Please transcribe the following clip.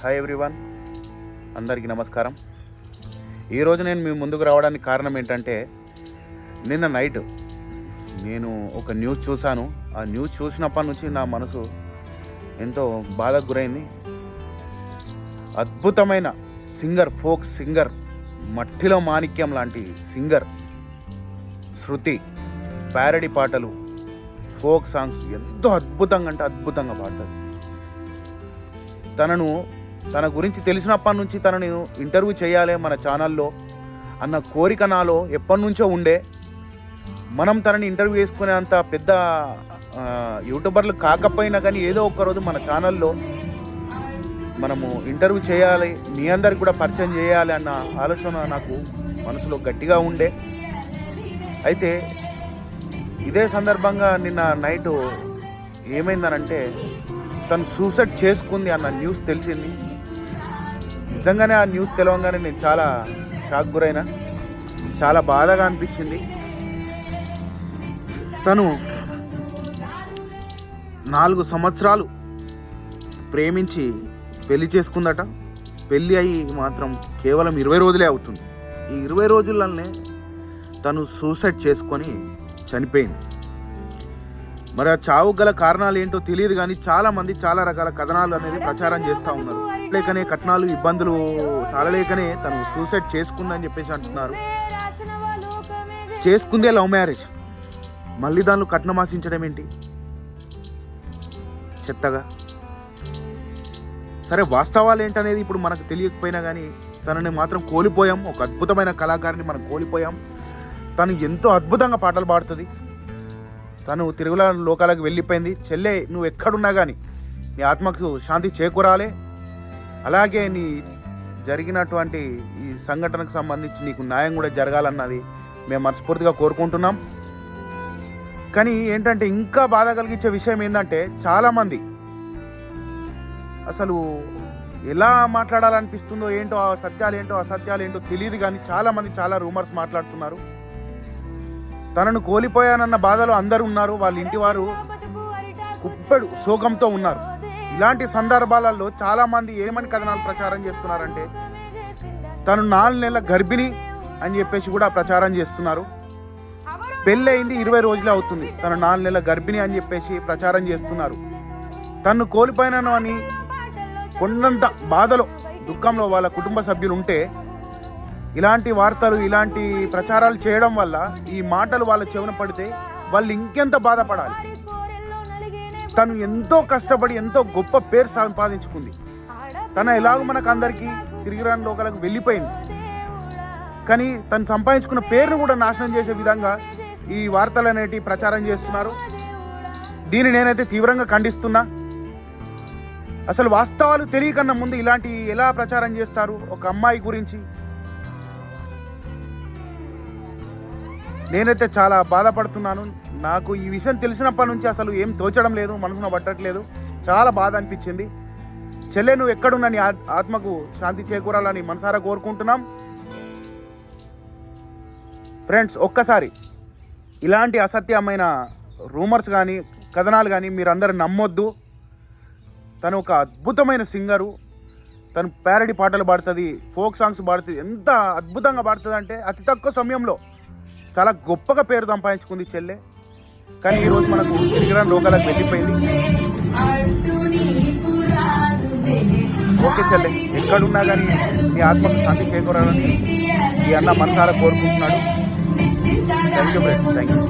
Hi everyone అందరికీ నమస్కారం. ఈరోజు నేను మీ ముందుకు రావడానికి కారణం ఏంటంటే నిన్న నైట్ నేను ఒక న్యూస్ చూశాను. ఆ న్యూస్ చూసినప్పటి నుంచి నా మనసు ఎంతో బాధకు గురైంది. అద్భుతమైన సింగర్ ఫోక్ సింగర్ మట్టిలో మాణిక్యం లాంటి సింగర్ శృతి ప్యారడీ పాటలు ఫోక్ సాంగ్స్ ఎంతో అద్భుతంగా అంటే అద్భుతంగా పాడుతుంది తనను తన గురించి తెలిసినప్పటి నుంచి తనని ఇంటర్వ్యూ చేయాలి మన ఛానల్లో అన్న కోరిక నాలో ఎప్పటి నుంచో ఉండే. మనం తనని ఇంటర్వ్యూ చేసుకునే అంత పెద్ద యూట్యూబర్లు కాకపోయినా కానీ ఏదో ఒక రోజు మన ఛానల్లో మనము ఇంటర్వ్యూ చేయాలి మీ అందరికి కూడా పరిచయం చేయాలి అన్న ఆలోచన నాకు మనసులో గట్టిగా ఉండే. అయితే ఇదే సందర్భంగా నిన్న నైట్ ఏమైందనంటే తను సూసైడ్ చేసుకుంది అన్న న్యూస్ తెలిసింది. నిజంగానే ఆ న్యూస్ తెలవంగానే నేను చాలా షాక్ గురైన. చాలా బాధగా అనిపించింది. తను నాలుగు సంవత్సరాలు ప్రేమించి పెళ్ళి చేసుకుందట. పెళ్ళి అయ్యి మాత్రం కేవలం ఇరవై రోజులే అవుతుంది. ఈ ఇరవై రోజులనే తను సూసైడ్ చేసుకొని చనిపోయింది. మరి ఆ చావు గల కారణాలు ఏంటో తెలియదు కానీ చాలామంది చాలా రకాల కథనాలు అనేది ప్రచారం చేస్తూ ఉన్నారు. కట్టలేకనే కట్నాలు ఇబ్బందులు తాళలేకనే తను సూసైడ్ చేసుకుందని చెప్పేసి అంటున్నారు. చేసుకుందే లవ్ మ్యారేజ్. మళ్ళీ దానిలో కట్నం ఆశించడం ఏంటి? చెత్తగా. సరే వాస్తవాలు ఏంటనేది ఇప్పుడు మనకు తెలియకపోయినా కానీ తనని మాత్రం కోల్పోయాం. ఒక అద్భుతమైన కళాకారిని మనం కోల్పోయాం. తను ఎంతో అద్భుతంగా పాటలు పాడుతుంది. తను తిరుగుల లోకాలకు వెళ్ళిపోయింది. చెల్లె నువ్వు ఎక్కడున్నా కానీ నీ ఆత్మకు శాంతి చేకూరాలి. అలాగే నీ జరిగినటువంటి ఈ సంఘటనకు సంబంధించి నీకు న్యాయం కూడా జరగాలన్నది మేము మనస్ఫూర్తిగా కోరుకుంటున్నాం. కానీ ఏంటంటే ఇంకా బాధ కలిగించే విషయం ఏంటంటే చాలామంది అసలు ఎలా మాట్లాడాలనిపిస్తుందో ఏంటో ఆ సత్యాలు ఏంటో అసత్యాలు ఏంటో తెలియదు కానీ చాలామంది చాలా రూమర్స్ మాట్లాడుతున్నారు. తనను కోల్పోయానన్న బాధలో అందరూ ఉన్నారు. వాళ్ళ ఇంటి వారు కుప్పెడు శోకంతో ఉన్నారు. ఇలాంటి సందర్భాలలో చాలామంది ఏమని కథనాలు ప్రచారం చేస్తున్నారంటే తను నాలుగు నెలల గర్భిణి అని చెప్పేసి కూడా ప్రచారం చేస్తున్నారు. పెళ్ళి అయింది ఇరవై రోజులు అవుతుంది. తను నాలుగు నెలల గర్భిణి అని చెప్పేసి ప్రచారం చేస్తున్నారు. తను కోల్పోయినాను అని కొండంత బాధలో దుఃఖంలో వాళ్ళ కుటుంబ సభ్యులు ఉంటే ఇలాంటి వార్తలు ఇలాంటి ప్రచారాలు చేయడం వల్ల ఈ మాటలు వాళ్ళ చెవున పడితే వాళ్ళు ఇంకెంత బాధపడాలి? తను ఎంతో కష్టపడి ఎంతో గొప్ప పేరు సంపాదించుకుంది. తన ఎలాగో మనకు అందరికీ తిరిగి రాని లోకాలకు వెళ్ళిపోయింది. కానీ తను సంపాదించుకున్న పేరును కూడా నాశనం చేసే విధంగా ఈ వార్తలు అనేటివి ప్రచారం చేస్తున్నారు. దీన్ని నేనైతే తీవ్రంగా ఖండిస్తున్నా. అసలు వాస్తవాలు తెలియకన్నా ముందు ఇలాంటి ఎలా ప్రచారం చేస్తారు? ఒక అమ్మాయి గురించి నేనైతే చాలా బాధపడుతున్నాను. నాకు ఈ విషయం తెలిసినప్పటి నుంచి అసలు ఏం తోచడం లేదు మనసున పట్టట్లేదు. చాలా బాధ అనిపించింది. చెల్లె నువ్వు ఎక్కడున్నా నీ ఆత్మకు శాంతి చేకూరాలని మనసారా కోరుకుంటున్నాం. ఫ్రెండ్స్ ఒక్కసారి ఇలాంటి అసత్యమైన రూమర్స్ కానీ కథనాలు కానీ మీరందరూ నమ్మొద్దు. తను ఒక అద్భుతమైన సింగరు. తను ప్యారడీ పాటలు పాడుతుంది ఫోక్ సాంగ్స్ పాడుతుంది ఎంత అద్భుతంగా పాడుతుంది అంటే అతి తక్కువ సమయంలో చాలా గొప్పగా పేరు సంపాదించుకుంది చెల్లె. కానీ ఈరోజు మనకు తిరిగిరాని లోకాలకు వెళ్ళిపోయింది. ఓకే చెల్లె ఎక్కడున్నా కానీ మీ ఆత్మకు శాంతి చేకూరాలని ఈ అన్న మనసారా కోరుకుంటున్నాడు. Thank you friends thank you